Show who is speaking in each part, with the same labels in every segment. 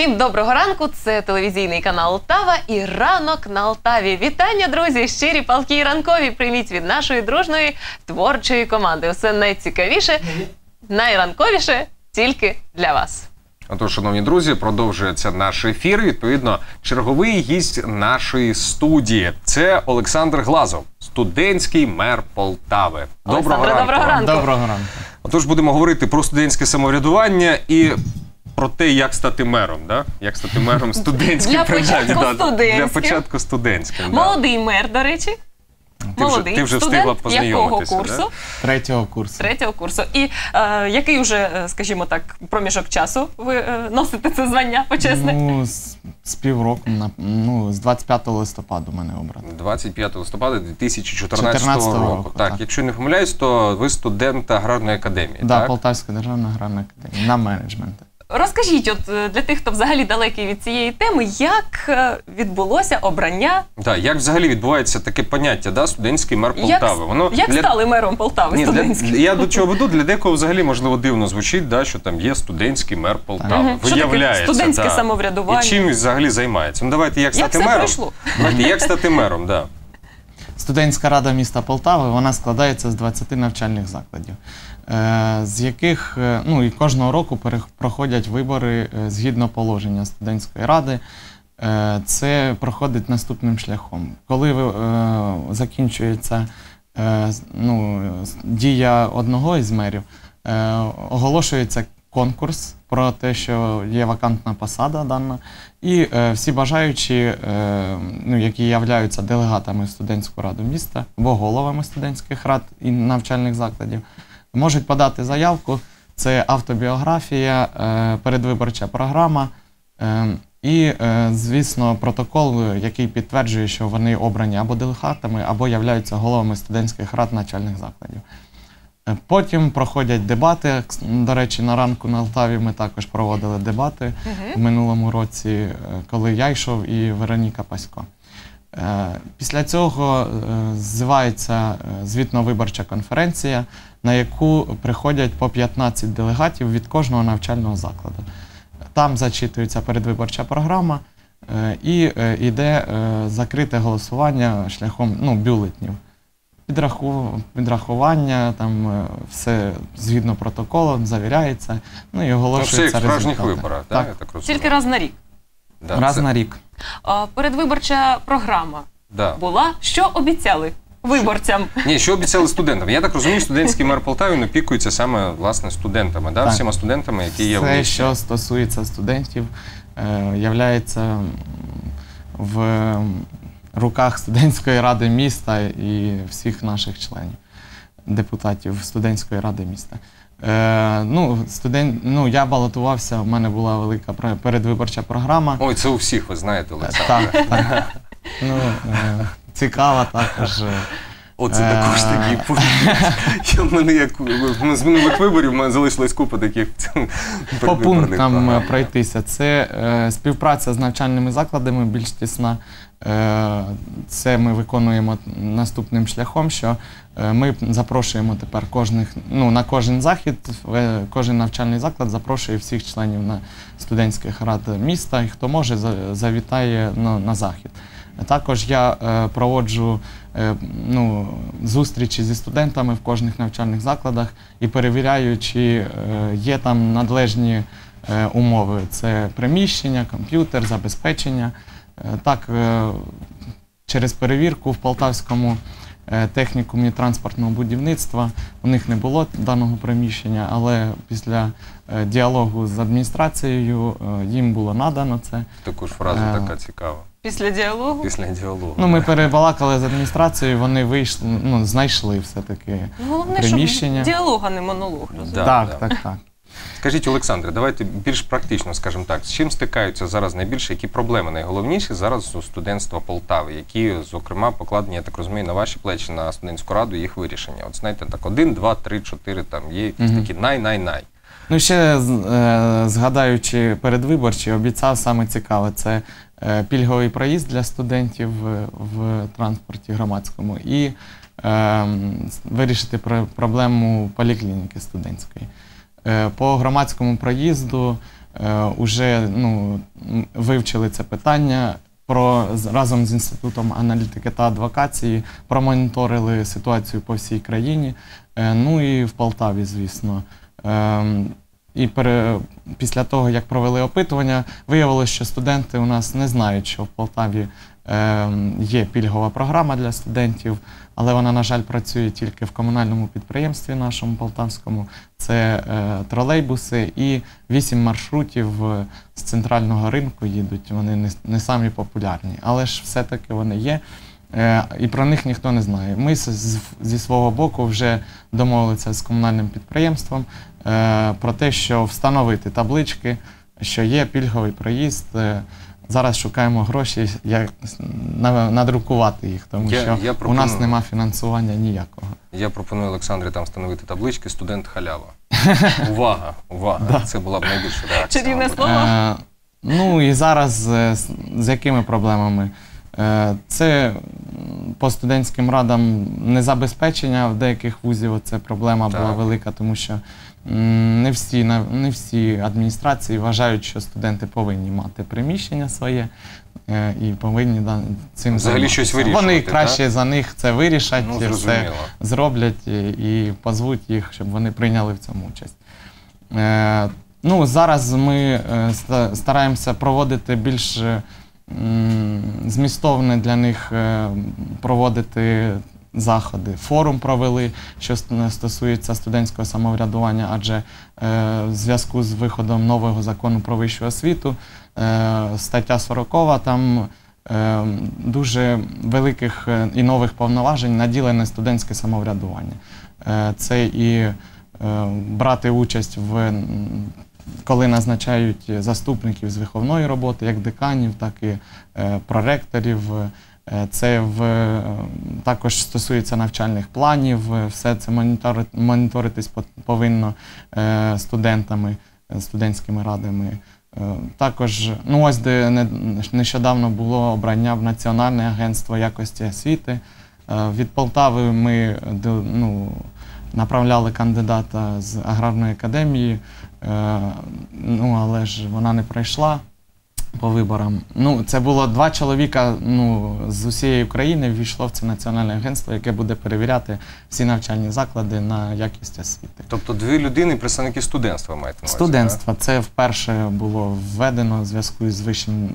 Speaker 1: Всім доброго ранку. Це телевізійний канал Алтава і ранок на Алтаві. Вітання, друзі! Щирі палки і ранкові. Прийміть від нашої дружної творчої команди. Все найцікавіше, найранковіше тільки для вас.
Speaker 2: Отож, шановні друзі, продовжується наш ефір. Відповідно, черговий гість нашої студії це Олександр Глазов, студентський мер Полтави. Доброго
Speaker 1: Олександре,
Speaker 2: ранку.
Speaker 1: доброго ранку.
Speaker 3: Доброго ранку.
Speaker 2: Отож, будемо говорити про студентське самоврядування і. Про те, як стати мером, да? як стати мером студентським.
Speaker 1: Для
Speaker 2: принаймні,
Speaker 1: початку
Speaker 2: да, Для початку студентським. да.
Speaker 1: Молодий мер, до речі.
Speaker 2: Ти вже-
Speaker 1: Молодий
Speaker 2: ти вже
Speaker 1: студент
Speaker 2: встигла
Speaker 1: якого
Speaker 2: познайомитися,
Speaker 1: курсу?
Speaker 3: Третього курсу.
Speaker 1: Третього курсу. І е, який уже, е, скажімо так, проміжок часу ви е, носите це звання почесне?
Speaker 3: Ну, з, з півроку, на- ну, з 25 листопаду мене обрати.
Speaker 2: 25 листопада 2014
Speaker 3: 14
Speaker 2: року.
Speaker 3: року,
Speaker 2: Так,
Speaker 3: так.
Speaker 2: якщо не помиляюсь, то ви студент аграрної академії.
Speaker 3: Да,
Speaker 2: так?
Speaker 3: Полтавська державна аграрна академія на менеджмент.
Speaker 1: Розкажіть, от е, для тих, хто взагалі далекий від цієї теми, як е, відбулося обрання,
Speaker 2: Так, як взагалі відбувається таке поняття, да, студентський мер Полтави? Воно
Speaker 1: як
Speaker 2: для...
Speaker 1: стали мером Полтави
Speaker 2: Ні, для, я до чого веду, для декого взагалі можливо дивно звучить, да, що там є студентський мер Полтави.
Speaker 1: Що таке
Speaker 2: Виявляється,
Speaker 1: студентське
Speaker 2: да.
Speaker 1: самоврядування?
Speaker 2: І чим взагалі займається? Ну давайте як
Speaker 1: Як
Speaker 2: стати мером.
Speaker 1: пройшло?
Speaker 2: Давайте, як стати мером, да.
Speaker 3: Студентська рада міста Полтави вона складається з 20 навчальних закладів, е, з яких е, ну, і кожного року проходять вибори е, згідно положення студентської ради. Це проходить наступним шляхом. Коли закінчується ну, дія одного із мерів, оголошується конкурс про те, що є вакантна посада дана, і е, всі бажаючі, е, ну, які являються делегатами в студентську раду міста або головами студентських рад і навчальних закладів, можуть подати заявку. Це автобіографія, е, передвиборча програма е, і, е, звісно, протокол, який підтверджує, що вони обрані або делегатами, або являються головами студентських рад навчальних закладів. Потім проходять дебати. До речі, на ранку на Алтаві ми також проводили дебати в минулому році, е, коли я йшов і Вероніка Пасько. Е, Після цього е, ззивається е, звітно-виборча конференція, на яку приходять по 15 делегатів від кожного навчального закладу. Там зачитується передвиборча програма і йде закрите голосування шляхом ну, бюлетнів. Підрахування, там е, все згідно протоколу, завіряється, ну і
Speaker 2: Ну, все як
Speaker 3: оголошується
Speaker 2: в справжніх
Speaker 3: результати.
Speaker 2: виборах, так,
Speaker 3: Так,
Speaker 2: я так розумію.
Speaker 1: Тільки раз на рік.
Speaker 2: Да,
Speaker 3: раз
Speaker 2: це-
Speaker 3: на рік.
Speaker 1: А, передвиборча програма
Speaker 2: Да.
Speaker 1: була. Що обіцяли виборцям?
Speaker 2: Ні, що обіцяли студентам? Я так розумію, студентський мер Полтави опікується саме власне студентами, да?
Speaker 3: Так.
Speaker 2: всіма студентами, які є в
Speaker 3: Все,
Speaker 2: місті.
Speaker 3: що стосується студентів, е, являється м, в руках студентської ради міста і всіх наших членів, депутатів студентської ради міста. Е, ну, студент, ну, я балотувався, в мене була велика передвиборча програма.
Speaker 2: Ой, це у всіх, ви знаєте, Олександр.
Speaker 3: Так, так. Ну, е, цікава також. е,
Speaker 2: Оце
Speaker 3: Е,
Speaker 2: також такий. Я в мене як з минулих виборів в мене залишилась купа таких
Speaker 3: по пунктам е, пройтися. Це е, співпраця з навчальними закладами більш тісна. Е, це ми виконуємо наступним шляхом, що е, ми запрошуємо тепер кожних, ну, на кожен захід, е, кожен навчальний заклад запрошує всіх членів на студентських рад міста, і хто може, завітає на, на захід. Також я проводжу ну, зустрічі зі студентами в кожних навчальних закладах і перевіряю, чи є там надлежні умови. Це приміщення, комп'ютер, забезпечення. Е, так, е, через перевірку в Полтавському е, технікумі транспортного будівництва у них не було даного приміщення, але після діалогу з адміністрацією їм було надано це.
Speaker 2: Також фраза така цікава.
Speaker 1: Після діалогу?
Speaker 2: Після діалогу.
Speaker 3: Ну, ми перебалакали з адміністрацією, вони вийшли, ну, знайшли все-таки.
Speaker 1: Ну, Головне,
Speaker 3: приміщення.
Speaker 1: щоб діалог, а не монолог. розумієте?
Speaker 2: Да,
Speaker 3: так,
Speaker 2: да.
Speaker 3: так, так.
Speaker 2: Скажіть, Олександре, давайте більш практично скажемо так. З чим стикаються зараз найбільше, які проблеми найголовніші зараз у студентства Полтави, які, зокрема, покладені, я так розумію, на ваші плечі, на студентську раду, їх вирішення. От знаєте, так, один, два, три, чотири, там є якісь такі най-най-най.
Speaker 3: Ну, ще е, згадаючи передвиборчі, обіцяв саме цікаве це е, пільговий проїзд для студентів е, в транспорті громадському і е, вирішити проблему поліклініки студентської. Е, По громадському проїзду вже ну, вивчили це питання. Про разом з інститутом аналітики та адвокації промоніторили ситуацію по всій країні. Е, Ну і в Полтаві, звісно. І пере, після того, як провели опитування, виявилося, що студенти у нас не знають, що в Полтаві ем, є пільгова програма для студентів, але вона, на жаль, працює тільки в комунальному підприємстві нашому полтавському. Це е, тролейбуси і вісім маршрутів е, з центрального ринку їдуть. Вони не, не самі популярні, але ж все-таки вони є. Е, І про них ніхто не знає. Ми зі свого боку вже домовилися з комунальним підприємством е, про те, що встановити таблички, що є пільговий проїзд. Е, Зараз шукаємо гроші, як надрукувати їх, тому
Speaker 2: Я-
Speaker 3: що
Speaker 2: я
Speaker 3: у нас нема фінансування ніякого.
Speaker 2: Я пропоную Олександрі там встановити таблички студент халява. Увага, увага! Це була б найбільша реакція.
Speaker 1: Чарівне слово.
Speaker 3: Е, ну і зараз з, з якими проблемами? Е, це по студентським радам незабезпечення в деяких вузів. Це проблема була
Speaker 2: Так.
Speaker 3: велика, тому що не всі, не всі адміністрації вважають, що студенти повинні мати приміщення своє е, і повинні цим
Speaker 2: Взагалі щось вирішувати,
Speaker 3: Вони краще за них це вирішать,
Speaker 2: Ну,
Speaker 3: все зроблять і, позвуть їх, щоб вони прийняли в цьому участь. Е, ну, зараз ми стараємося проводити більш е, м, змістовне для них е, проводити заходи. Форум провели, що стосується студентського самоврядування, адже е, в зв'язку з виходом нового закону про вищу освіту, е, стаття 40 там дуже великих і нових повноважень наділене студентське самоврядування. Це і брати участь в коли назначають заступників з виховної роботи, як деканів, так і е, проректорів. Е, Це в, е, також стосується навчальних планів, все це монітори- моніторитись повинно студентами, студентськими радами. Також, ну ось де нещодавно було обрання в Національне агентство якості освіти. Від Полтави ми ну, направляли кандидата з аграрної академії, е, ну але ж вона не пройшла по виборам. Ну, це було два чоловіка ну, з усієї України ввійшло в це національне агентство, яке буде перевіряти всі навчальні заклади на якість освіти.
Speaker 2: Тобто дві людини, представники студентства маєте на увазі,
Speaker 3: Студентство це вперше було введено в зв'язку з вищим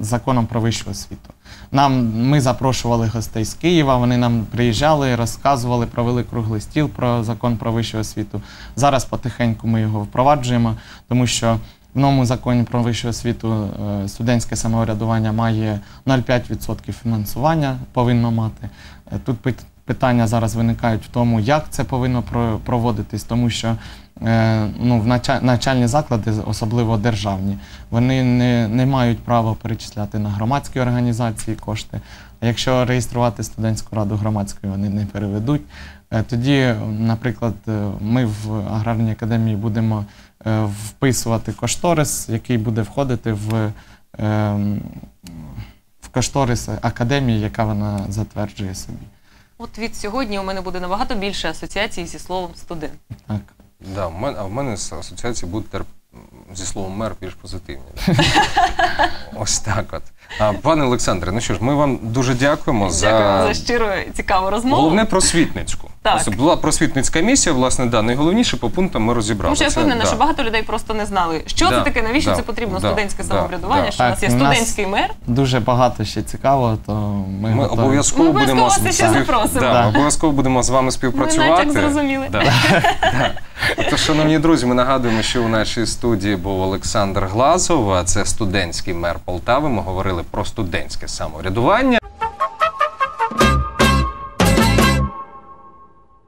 Speaker 3: законом про вищу освіту. Нам ми запрошували гостей з Києва. Вони нам приїжджали, розказували, провели круглий стіл про закон про вищу освіту. Зараз потихеньку ми його впроваджуємо, тому що в новому законі про вищу освіту е, студентське самоврядування має 0,5% фінансування, повинно мати. Е, Тут питання зараз виникають в тому, як це повинно проводитись, тому що е, ну, в навчальні заклади, особливо державні, вони не, не мають права перечисляти на громадські організації кошти. А якщо реєструвати студентську раду громадською, вони не переведуть. Тоді, наприклад, ми в аграрній академії будемо вписувати кошторис, який буде входити в, ем, в кошторис академії, яка вона затверджує собі.
Speaker 1: От від сьогодні у мене буде набагато більше асоціацій зі словом студент.
Speaker 3: Так.
Speaker 2: Да, в мене, а в мене з асоціації буде тепер м, зі словом мер більш позитивні. Ось так от. А, пане Олександре, ну що ж, ми вам дуже дякуємо за.
Speaker 1: Дякую за щиру цікаву розмову.
Speaker 2: Головне просвітницьку.
Speaker 1: Так.
Speaker 2: Ось була просвітницька місія, власне, да, найголовніше по пунктам ми розібрали.
Speaker 1: Тому що я впевнена,
Speaker 2: да.
Speaker 1: що багато людей просто не знали, що
Speaker 2: Да,
Speaker 1: це таке, навіщо
Speaker 2: да,
Speaker 1: це потрібно студентське
Speaker 2: да,
Speaker 1: самоврядування,
Speaker 2: да.
Speaker 1: що у нас є
Speaker 3: Так, у нас-
Speaker 1: студентський мер.
Speaker 3: Дуже багато ще цікавого, то ми,
Speaker 2: Ми
Speaker 3: готові.
Speaker 2: обов'язково
Speaker 1: Ми
Speaker 2: будемо
Speaker 1: обов'язково
Speaker 2: з-
Speaker 1: ще
Speaker 2: спів-
Speaker 1: запросимо.
Speaker 2: Да,
Speaker 3: Да.
Speaker 2: обов'язково будемо з вами співпрацювати.
Speaker 1: Ми натяк зрозуміли.
Speaker 2: Да. Да. Тож, шановні друзі, ми нагадуємо, що у нашій студії був Олександр Глазов, а це студентський мер Полтави. Ми говорили про студентське самоврядування.